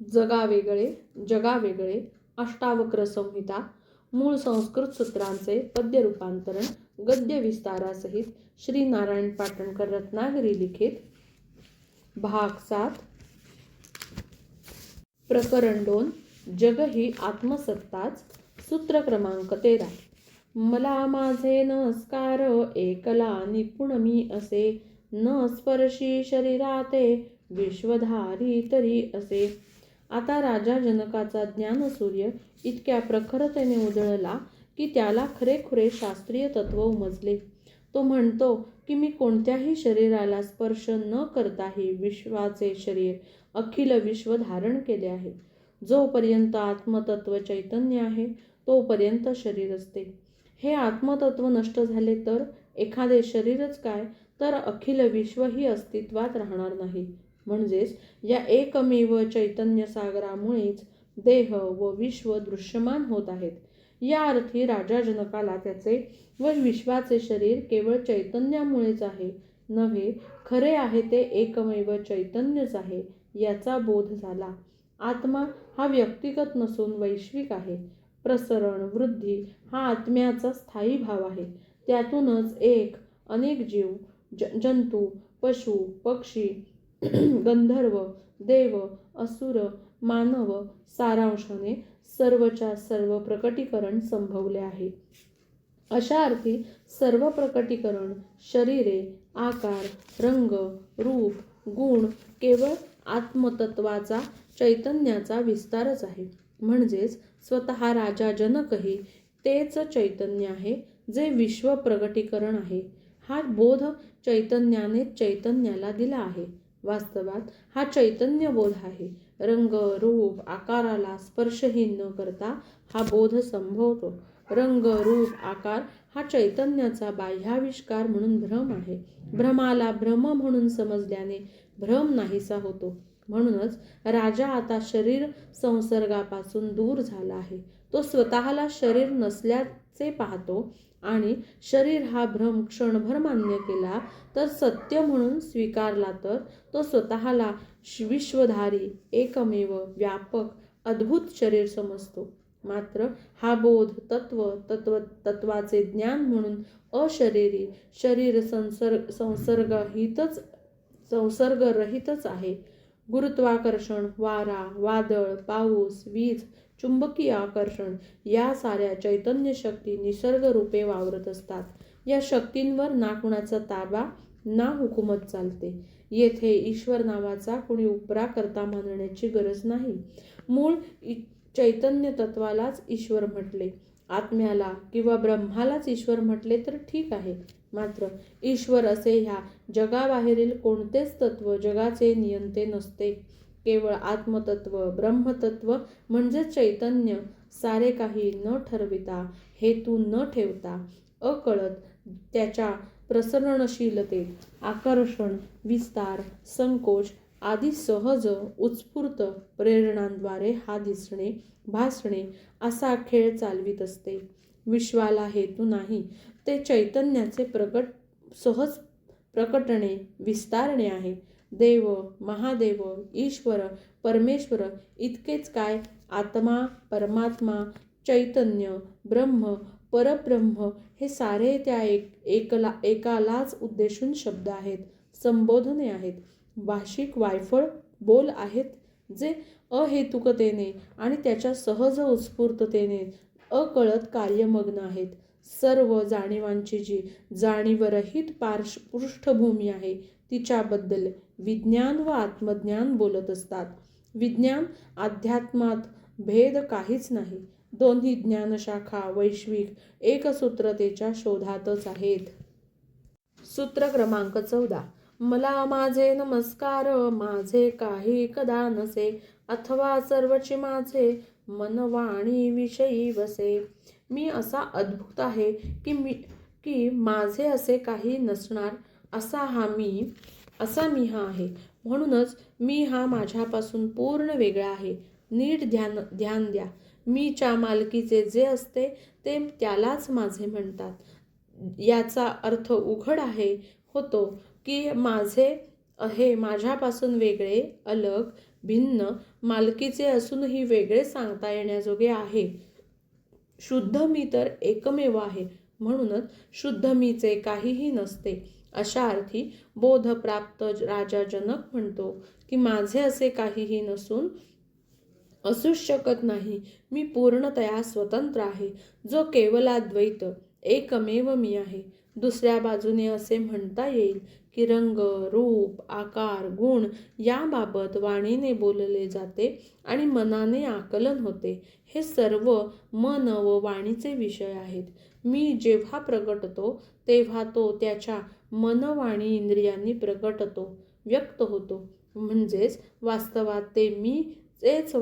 जगावेगळे जगावेगळे अष्टावक्र संहिता मूळ संस्कृत सूत्रांचे पद्य रूपांतरण गद्य विस्तारासहित श्री नारायण पाटणकर रत्नागिरी लिखित भाग सात. प्रकरण दोन जग ही आत्मसत्ताच सूत्र क्रमांक तेरा. मला माझे नमस्कार एकला निपुण मी असे न स्पर्शी शरीराते विश्वधारी तरी असे. आता राजा जनकाचा ज्ञानसूर्य इतक्या प्रखरतेने उजळला की त्याला खरेखुरे शास्त्रीय तत्व उमजले. तो म्हणतो की मी कोणत्याही शरीराला स्पर्श न करताही विश्वाचे शरीर अखिल विश्व धारण केले आहे. जोपर्यंत आत्मतत्व चैतन्य आहे तोपर्यंत शरीर असते. हे आत्मतत्व नष्ट झाले तर एखादे शरीरच काय? तर अखिल विश्वही अस्तित्वात राहणार नाही. म्हणजेच या एकमेव चैतन्य सागरामुळेच देह व विश्व दृश्यमान होत आहेत. या अर्थी राजा जनकाला त्याचे व विश्वाचे शरीर केवळ चैतन्यामुळेच आहे नव्हे खरे आहे ते एकमेव चैतन्यच आहे याचा बोध झाला. आत्मा हा व्यक्तिगत नसून वैश्विक आहे. प्रसरण वृद्धी हा आत्म्याचा स्थायी भाव आहे. त्यातूनच एक अनेक जीव ज जंतू पशु पक्षी गंधर्व देव असुर मानव सारांशाने सर्वच्या सर्व प्रकटीकरण संभवले आहे. अशा अर्थी सर्व प्रकटीकरण शरीरे आकार रंग रूप गुण केवळ आत्मतत्वाचा चैतन्याचा विस्तारच आहे. म्हणजेच स्वतः राजा जनकही तेच चैतन्य आहे जे विश्व प्रगटीकरण आहे. हा बोध चैतन्याने चैतन्याला दिला आहे. वास्तवात हा चैतन्य बोध आहे. रंग रूप आकाराला स्पर्शहीन न करता हा बोध संभवतो. रंग रूप आकार हा चैतन्याचा बाह्याविष्कार म्हणून भ्रम आहे. भ्रमाला भ्रम म्हणून समजल्याने भ्रम नाहीसा होतो. म्हणूनच राजा आता शरीर संसर्गापासून दूर झाला आहे. तो स्वतःला शरीर नसल्याचे पाहतो आणि शरीर हा भ्रम क्षणभर मान्य केला तर सत्य म्हणून स्वीकारला तर तो स्वतःला विश्वधारी एकमेव व्यापक अद्भुत शरीर समजतो. मात्र हा बोध तत्व तत्व तत्वाचे ज्ञान म्हणून अशरीरी शरीर संसर्ग संसर्गहितच संसर्गरहितच आहे. गुरुत्वाकर्षण वारा वादळ पाऊस वीज चुंबकीय आकर्षण या साऱ्या चैतन्य शक्ती निसर्ग रूपे वावरत असतात. या शक्तींवर ना कुणाचा ताबा ना हुकूमत चालते. येथे ईश्वर नावाचा कुणी उपरा करता मानण्याची गरज नाही. मूळ चैतन्य तत्वालाच ईश्वर म्हटले. आत्म्याला किंवा ब्रह्मालाच ईश्वर म्हटले तर ठीक आहे. मात्र ईश्वर असे ह्या जगाबाहेरील कोणतेच तत्व जगाचे नियंते नसते. केवळ आत्मतत्व ब्रह्मतत्व म्हणजे चैतन्य सारे काही न ठरविता हेतू न ठेवता अकळत त्याच्या प्रसरणशीलतेत आकर्षण विस्तार संकोच आदी सहज उत्स्फूर्त प्रेरणांद्वारे हा दिसणे भासणे असा खेळ चालवित असते. विश्वाला हेतू नाही ते चैतन्याचे प्रकट सहज प्रकटणे विस्तारणे आहे. देव महादेव ईश्वर परमेश्वर इतकेच काय? आत्मा परमात्मा चैतन्य ब्रह्म परब्रह्म हे सारे त्या एक एकला एकालाच उद्देशून शब्द आहेत संबोधने आहेत. भाषिक वायफळ बोल आहेत जे अहेतुकतेने आणि त्याच्या सहज उत्स्फूर्ततेने अकळत कार्यमग्न आहेत. सर्व जाणीवांची जी जाणीवरहित पार्श पृष्ठभूमी आहे तिच्याबद्दल विज्ञान व आत्मज्ञान बोलत असतात. विज्ञान अध्यात्मात भेद काहीच नाही. दोन्ही ज्ञानशाखा वैश्विक एकसूत्रतेच्या शोधातच आहेत. सूत्र क्रमांक चौदा. मला माझे नमस्कार माझे काही कदा नसे अथवा सर्वची माझे मनवाणी विषयी वसे. मी असा अद्भुत आहे की मी की माझे असे काही नसणार असा हा मी असा मी हा आहे. म्हणूनच मी हा माझ्यापासून पूर्ण वेगळा आहे. नीट ध्यान ध्यान द्या. मीच्या मालकीचे जे असते ते त्यालाच माझे म्हणतात. याचा अर्थ उघड आहे होतो की माझे हे माझ्यापासून वेगळे अलग भिन्न मालकीचे असूनही वेगळे सांगता येण्याजोगे आहे. शुद्ध मी तर एकमेव आहे. म्हणूनच शुद्ध मीचे काहीही नसते. अशा अर्थी बोधप्राप्त राजा जनक म्हणतो की माझे असे काहीही नसून असूच शकत नाही. मी पूर्णतया स्वतंत्र आहे. जो केवलाद्वैत एकमेव मी आहे. दुसऱ्या बाजूने असे म्हणता येईल की रंग रूप आकार गुण याबाबत वाणीने बोलले जाते आणि मनाने आकलन होते. हे सर्व मन व वाणीचे विषय आहेत. मी जेव्हा प्रगटतो तेव्हा तो त्याच्या मनवाणी इंद्रियांनी प्रगटतो व्यक्त होतो. म्हणजेच वास्तवात ते मी तेच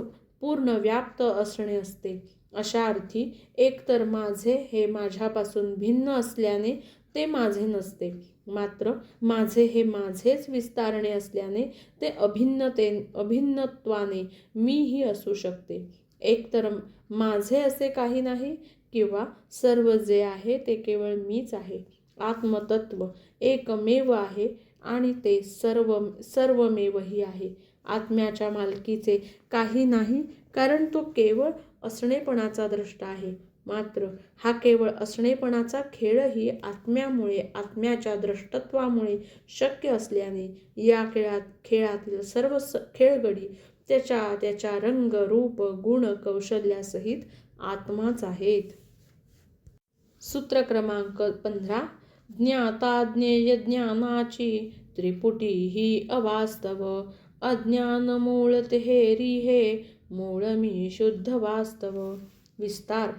पूर्ण व्याप्त असणे असते. अशा अर्थी एकतर माझे हे माझ्यापासून भिन्न असल्याने ते माझे नसते. मात्र माझे हे माझेच विस्तारणे असल्याने ते अभिन्नते अभिन्नत्वाने मीही असू शकते. एकतर माझे असे काही नाही किंवा सर्व जे आहे ते केवळ मीच आहे. आत्मतत्व एकमेव आहे आणि ते सर्व सर्वमेवही आहे. आत्म्याच्या मालकीचे काही नाही कारण तो केवळ असणेपणाचा द्रष्टा आहे. मात्र हा केवळ असणेपणाचा खेळही आत्म्यामुळे आत्म्याच्या द्रष्टत्वामुळे शक्य असल्याने या खेळात खेळातील सर्व स खेळगडी त्याच्या त्याच्या रंग रूप गुण कौशल्यासहित आत्माच आहेत. सूत्र क्रमांक पंधरा. ज्ञाता ज्ञेय ज्ञानाची त्रिपुटी ही अवास्तव. अज्ञान मूळ तेहेरी हे मूळ मी शुद्ध वास्तव. विस्तार.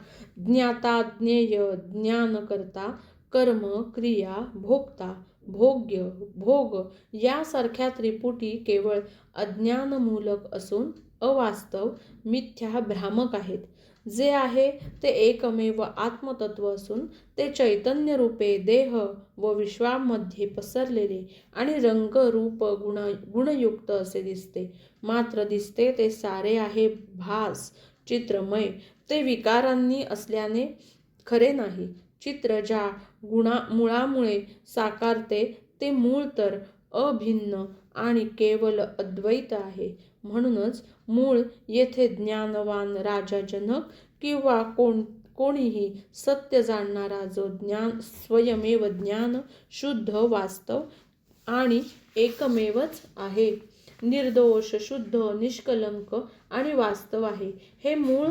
ज्ञाता ज्ञेय ज्ञानकर्ता कर्म क्रिया भोक्ता भोग्य भोग यासारख्या त्रिपुटी केवळ अज्ञानमूलक असून अवास्तव मिथ्या भ्रामक आहेत. जे आहे ते एकमेव आत्मतत्व असून ते चैतन्य रूपे देह व विश्वामध्ये पसरलेले आणि रंग रूप गुण गुणयुक्त असे दिसते. मात्र दिसते ते सारे आहे भास चित्रमय ते विकारांनी असल्याने खरे नाही. चित्र ज्या गुणा मुळामुळे साकारते ते मूळ तर अभिन्न आणि केवल अद्वैत आहे. म्हणूनच मूळ येथे ज्ञानवान राजा जनक किंवा कोण कोणीही सत्य जाणणारा जो ज्ञान स्वयमेव ज्ञान शुद्ध वास्तव आणि एकमेवच आहे निर्दोष शुद्ध निष्कलंक आणि वास्तव आहे हे मूळ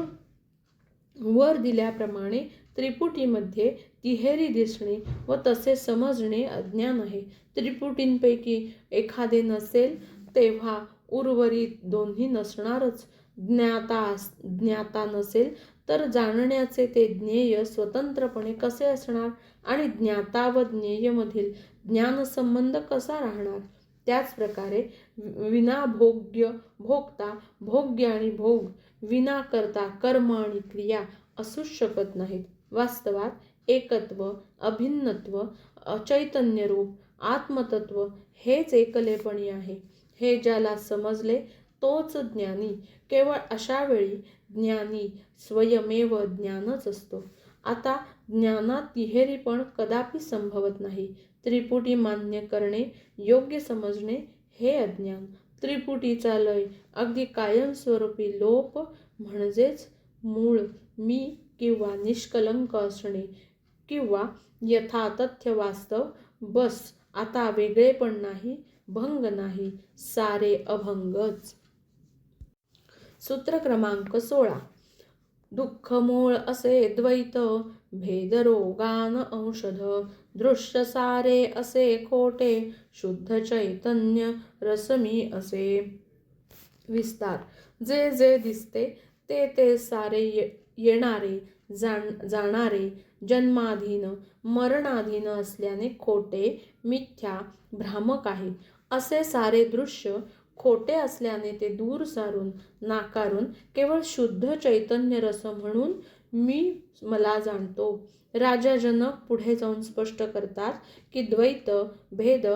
वर दिल्याप्रमाणे त्रिपुटीमध्ये तिहेरी दिसणे व तसे समजणे अज्ञान आहे. त्रिपुटींपैकी एखादे नसेल तेव्हा उर्वरित दोन्ही नसणारच. ज्ञाता ज्ञाता नसेल तर जाणण्याचे ते ज्ञेय स्वतंत्रपणे कसे असणार? आणि ज्ञाता व ज्ञेयमधील ज्ञानसंबंध कसा राहणार? त्याचप्रकारे विनाभोग्य भोगता भोग्य आणि भोग विना करता कर्म आणि क्रिया असूच शकत नाहीत. वास्तवात एकत्व अभिन्नत्व चैतन्यरूप आत्मतत्व हेच एकलेपणी आहे. हे ज्याला समजले तोच ज्ञानी. केवळ अशा वेळी ज्ञानी स्वयमेव ज्ञानच असतो. आता ज्ञानात तिहेरीपण कदापि संभवत नाही. त्रिपुटी मान्य करणे योग्य समजणे हे अज्ञान. त्रिपुटीचा लय अगदी कायमस्वरूपी लोप म्हणजेच मूळ मी किंवा निष्कलंक असणे किंवा यथातथ्य वास्तव बस आता वेगळे पण नाही भंग नाही सारे अभंगच. सूत्र क्रमांक सोळा. दुःख मूळ असे द्वैत भेदरोगान औषध दृश्य सारे असे खोटे शुद्ध चैतन्य रसमी असे. विस्तार. जे जे दिसते ते ते सारे ये येणारे जाण जाणारे जन्माधीन मरणाधीन असल्याने खोटे मिथ्या भ्रामक आहे. असे सारे दृश्य खोटे असल्याने ते दूर सारून नाकारून केवळ शुद्ध चैतन्य रस म्हणून मी मला जाणतो. राजा जनक पुढे जाऊन स्पष्ट करतात की द्वैत भेद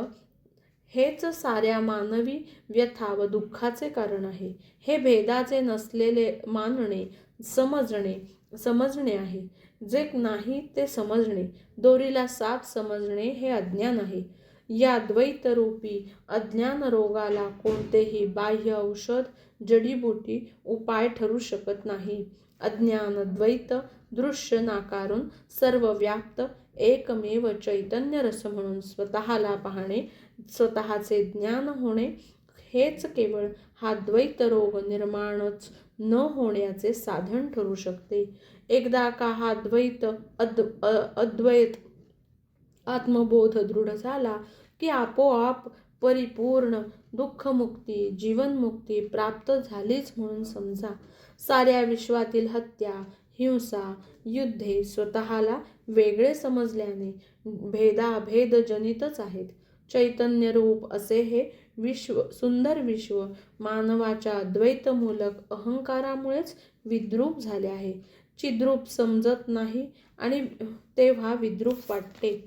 हेच साऱ्या मानवी व्यथा व दुःखाचे कारण आहे. हे भेदाचे नसलेले मानणे समजणे समजणे आहे. जे नाही ते समजणे दोरीला साप समजणे हे अज्ञान आहे. या द्वैतरूपी अज्ञान रोगाला कोणतेही बाह्य औषध जडीबुटी उपाय ठरू शकत नाही. अज्ञान द्वैत दृश्य नाकारून सर्व व्याप्त एकमेव चैतन्य रस म्हणून स्वतःला पाहणे स्वतःचे ज्ञान होणे हेच केवळ हा द्वैत रोग निर्माणच न होण्याचे साधन ठरू शकते. एकदा का हा द्वैत अद् अद्वैत आत्मबोध दृढ झाला की आपोआप परिपूर्ण दुःखमुक्ती जीवनमुक्ती प्राप्त झालीच म्हणून समजा. साऱ्या विश्वातील हत्या हिंसा युद्धे स्वतःला वेगळे समजल्याने भेदाभेदजनितच आहेत. चैतन्य रूप असे हे विश्व सुंदर विश्व मानवाच्या द्वैतमूलक अहंकारामुळेच विद्रूप झाले आहे. चिद्रूप समजत नाही आणि तेव्हा विद्रूप वाटते.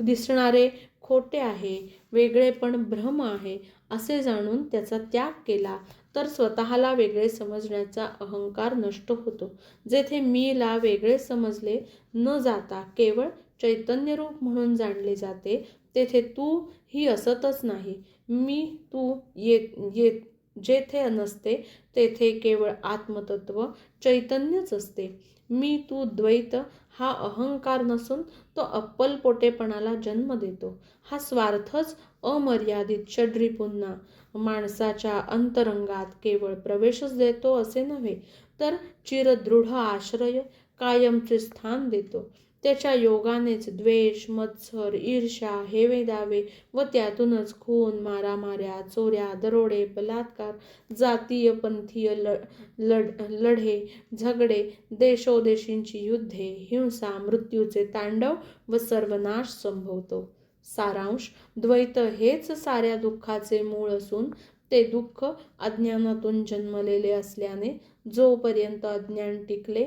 दिसणारे खोटे आहे वेगळेपण भ्रम आहे असे जाणून त्याचा त्याग केला. तर स्वतःला वेगळे समजण्याचा अहंकार नष्ट होतो. जेथे मीला वेगळे समजले न जाता केवळ चैतन्यरूप म्हणून जाणले जाते तेथे तू ही असतच नाही. मी तू येत येत जेथे नसते तेथे केवळ आत्मतत्व चैतन्यच असते. मी तू द्वैत हा अहंकार नसून तो अप्पलपोटेपणाला जन्म देतो. हा स्वार्थच अमर्यादित षड्रिपूंना माणसाच्या अंतरंगात केवळ प्रवेशच देतो असे नव्हे तर चिरदृढ आश्रय कायमचे स्थान देतो. त्याच्या योगानेच द्वेष मत्सर ईर्ष्या हेवे दावे व त्यातूनच खून मारामाऱ्या चोऱ्या दरोडे बलात्कार जातीय पंथीय ल लढ लढे झगडे देशोदेशींची युद्धे हिंसा मृत्यूचे तांडव व सर्वनाश संभवतो. सारांश. द्वैत हेच साऱ्या दुःखाचे मूळ असून ते दुःख अज्ञानातून जन्मलेले असल्याने जोपर्यंत अज्ञान टिकले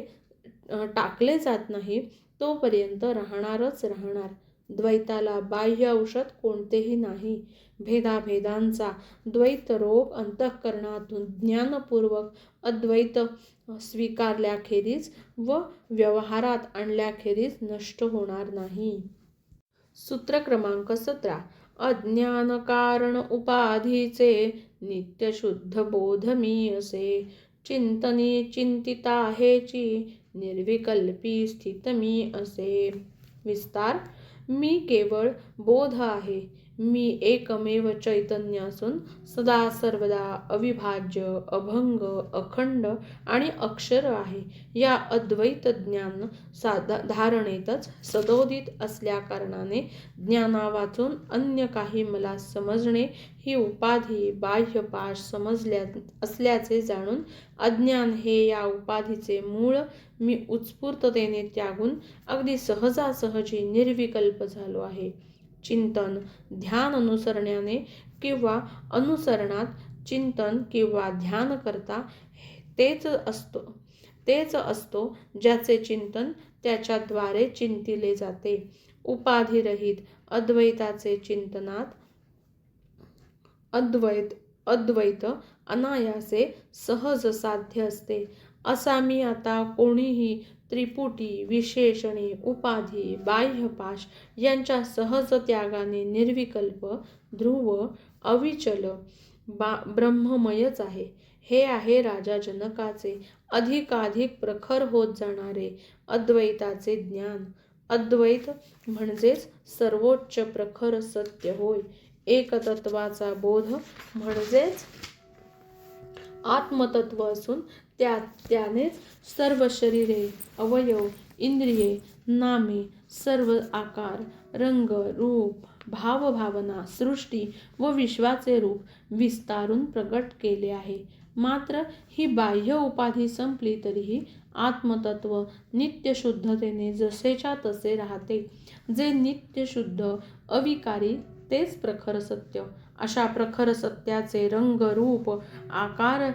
टाकले जात नाही तोपर्यंत राहणारच राहणार. द्वैताला बाह्य औषध कोणतेही नाही. भेदाभेदांचा द्वैत रोग अंतःकरणातून ज्ञानपूर्वक अद्वैत स्वीकारल्याखेरीज व व्यवहारात आणल्याखेरीज नष्ट होणार नाही. सूत्र क्रमांक सतरा. अज्ञान कारण उपाधीचे नित्य शुद्ध बोध मी असे चिंतनी चिंतिता हेची निर्विकल्पी स्थित मी असे विस्तार. मी केवळ बोध आहे. मी एकमेव चैतन्य असून सदा सर्वदा अविभाज्य अभंग अखंड आणि अक्षर आहे. या अद्वैत ज्ञान साधा धारणेतच सदोदित असल्या कारणाने ज्ञाना वाचून अन्य काही मला समजणे ही उपाधी बाह्यपाश समजल्या असल्याचे जाणून अज्ञान हे या उपाधीचे मूळ मी उत्स्फूर्ततेने त्यागून अगदी सहजासहजी निर्विकल्प झालो आहे. चिंतन ध्यान अनुसरण्याने किंवा अनुसरणात चिंतन किंवा ध्यान करता तेच असतो. तेच असतो ज्याचे चिंतन त्याच्याद्वारे चिंतिले जाते. उपाधिरहित अद्वैताचे चिंतनात अद्वैत अद्वैत अनायासे सहज साध्य असते. असा मी आता कोणीही त्रिपुटी विशेषणे उपाधी बाह्यपाश यांच्या सहज त्यागाने निर्विकल्प ध्रुव अविचल बा ब्रह्ममयच आहे. हे आहे राजा जनकाचे अधिकाधिक प्रखर होत जाणारे अद्वैताचे ज्ञान. अद्वैत म्हणजेच सर्वोच्च प्रखर सत्य होय. एकतत्वाचा बोध म्हणजेच आत्मतत्व असून त्या त्यानेच सर्व शरीरे अवयव इंद्रिये नामे सर्व आकार रंग रूप भावभावना सृष्टी व विश्वाचे रूप विस्तारून प्रकट केले आहे. मात्र ही बाह्य उपाधी संपली तरीही आत्मतत्व नित्यशुद्धतेने जसेच्या तसे राहते. जे नित्यशुद्ध अविकारी तेच प्रखर सत्य. अशा प्रखर सत्याचे रंग रूप आकार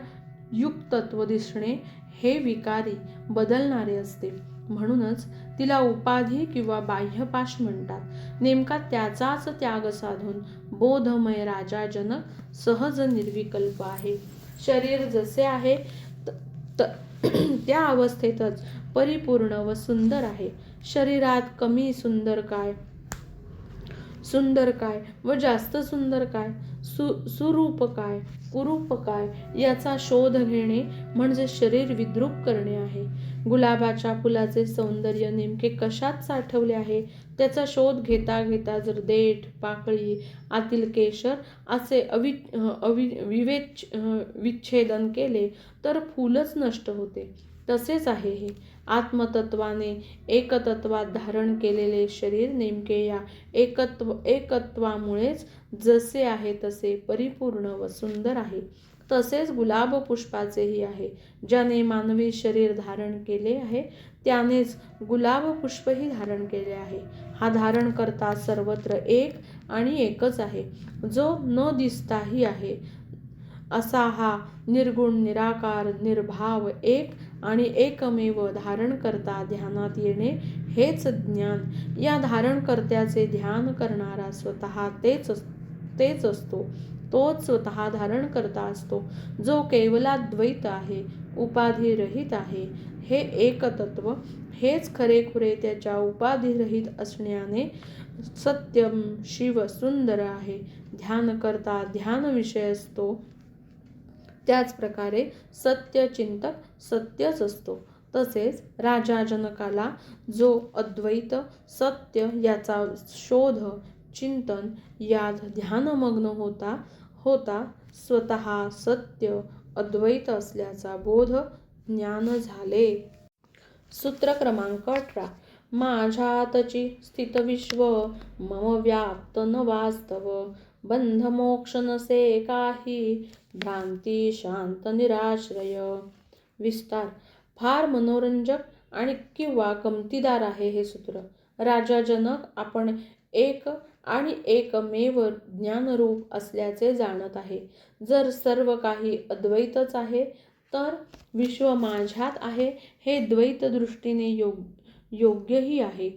युक्तत्व दिसणे हे विकारी बदलणारे असते. म्हणूनच तिला उपाधी किंवा बाह्यपाश म्हणतात. नेमका त्याचाच त्याग साधून बोधमय राजा जनक सहज निर्विकल्प आहे. शरीर जसे आहे त त त्या अवस्थेतच परिपूर्ण व सुंदर आहे. शरीरात कमी सुंदर काय? सुंदर काय व जास्त सुंदर काय? सु सुरूप काय? कुरूप काय? याचा शोध घेणे म्हणजे शरीर विद्रूप करणे आहे. गुलाबाच्या फुलाचे सौंदर्य नेमके कशात साठवले आहे? त्याचा शोध घेता घेता जर देठ पाकळी आतील केशर असे अवि अवि विवेच विच्छेदन केले तर फूलच नष्ट होते. तसेच आहे हे. आत्मतत्वाने एकतत्वात धारण केलेले शरीर नेमके या एकत्व एकत्वामुळेच जसे आहे तसे परिपूर्ण व सुंदर आहे. तसेच गुलाब पुष्पाचेही आहे. ज्याने मानवी शरीर धारण केले आहे त्यानेच गुलाब पुष्पही धारण केले आहे. हा धारण करता सर्वत्र एक आणि एकच आहे. जो न दिसताही आहे असा हा निर्गुण निराकार निर्भाव एक आणि एकमेव धारण करता ध्यानात येणे हेच ज्ञान. या धारणकर्त्याचे ध्यान करणारा स्वतः तेच तेच असतो. तोच स्वतः धारण करता असतो. जो केवला द्वैत आहे उपाधिरहित आहे हे एकतत्व हेच खरेखुरे त्याच्या उपाधिरहित असण्याने सत्यम शिव सुंदर आहे. ध्यान करता ध्यान विषय असतो. त्याचप्रकारे सत्यचिंतक सत्य चिंतक सत्यच असतो. तसेच राजा जनकाला जो अद्वैत सत्य याचा शोध चिंतन यात ध्यानमग्न होता होता स्वतः सत्य अद्वैत असल्याचा बोध ज्ञान झाले. सूत्र क्रमांक अठरा. माझ्यातची स्थित विश्व मम व्याप्त न वास्तव. बंध मोक्ष नसे काही. भ्रांती शांत निराश्रय विस्तार. फार मनोरंजक आणि किंवा गमतीदार आहे हे सूत्र. राजा जनक आपण एक आणि एकमेव ज्ञानरूप असल्याचे जाणत आहे. जर सर्व काही अद्वैतच आहे तर विश्व माझ्यात आहे हे द्वैत दृष्टीने योग योग्यही आहे.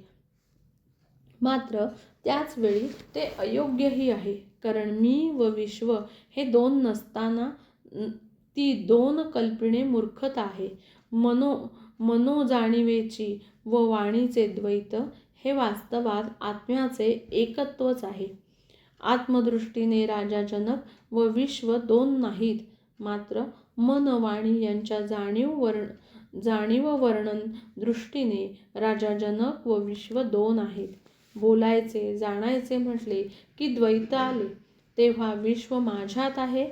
मात्र त्याचवेळी ते अयोग्यही आहे. कारण मी व विश्व हे दोन नसताना ती दोन कल्पने मूर्खता आहे. मनो मनोजाणिवेची व वाणीचे द्वैत हे वास्तवात आत्म्याचे एकत्वच आहे. आत्मदृष्टीने राजा जनक व विश्व दोन नाहीत मात्र मन वाणी यांच्या जाणीव वर्ण जाणीव वर्णन दृष्टीने राजा जनक व विश्व दोन आहेत. बोलायचे जाणायचे म्हटले की द्वैत आले. तेव्हा विश्व माझ्यात आहे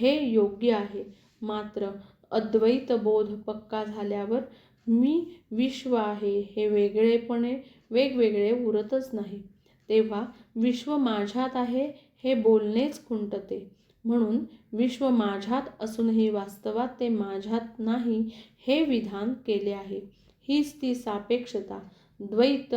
हे योग्य आहे. मात्र अद्वैत बोध पक्का झाल्यावर मी विश्व आहे हे वेगळेपणे वेगवेगळे उरतच नाही. तेव्हा विश्व माझ्यात आहे हे बोलणेच खुंटते. म्हणून विश्व माझ्यात असूनही वास्तवात ते माझ्यात नाही हे विधान केले आहे. हीच ती सापेक्षता. द्वैत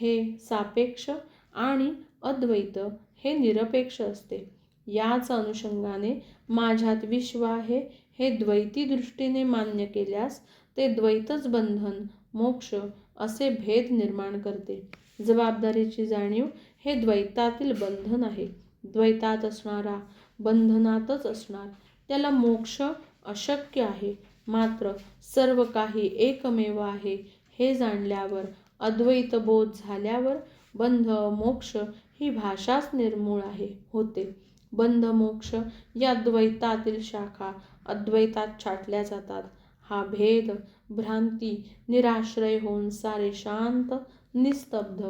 हे सापेक्ष आणि अद्वैत हे निरपेक्ष असते. याच अनुषंगाने माझ्यात विश्व आहे हे द्वैती दृष्टीने मान्य केल्यास ते द्वैतच बंधन मोक्ष असे भेद निर्माण करते. जबाबदारीची जाणीव हे द्वैतातील बंधन आहे. द्वैतात असणारा बंधनातच असणार त्याला मोक्ष अशक्य आहे. मात्र सर्व काही एकमेव आहे हे जाणल्यावर अद्वैत बोध झाल्यावर बंध मोक्ष ही भाषाच निर्मूळ आहे होते. बंध मोक्ष या द्वैतातील शाखा अद्वैतात छाटल्या जातात. हा भेद भ्रांती निराश्रय होऊन सारे शांत निस्तब्ध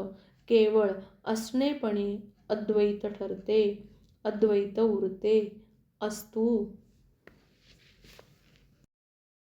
केवळ असणेपणी अद्वैत ठरते. अद्वैत उरते. अस्तू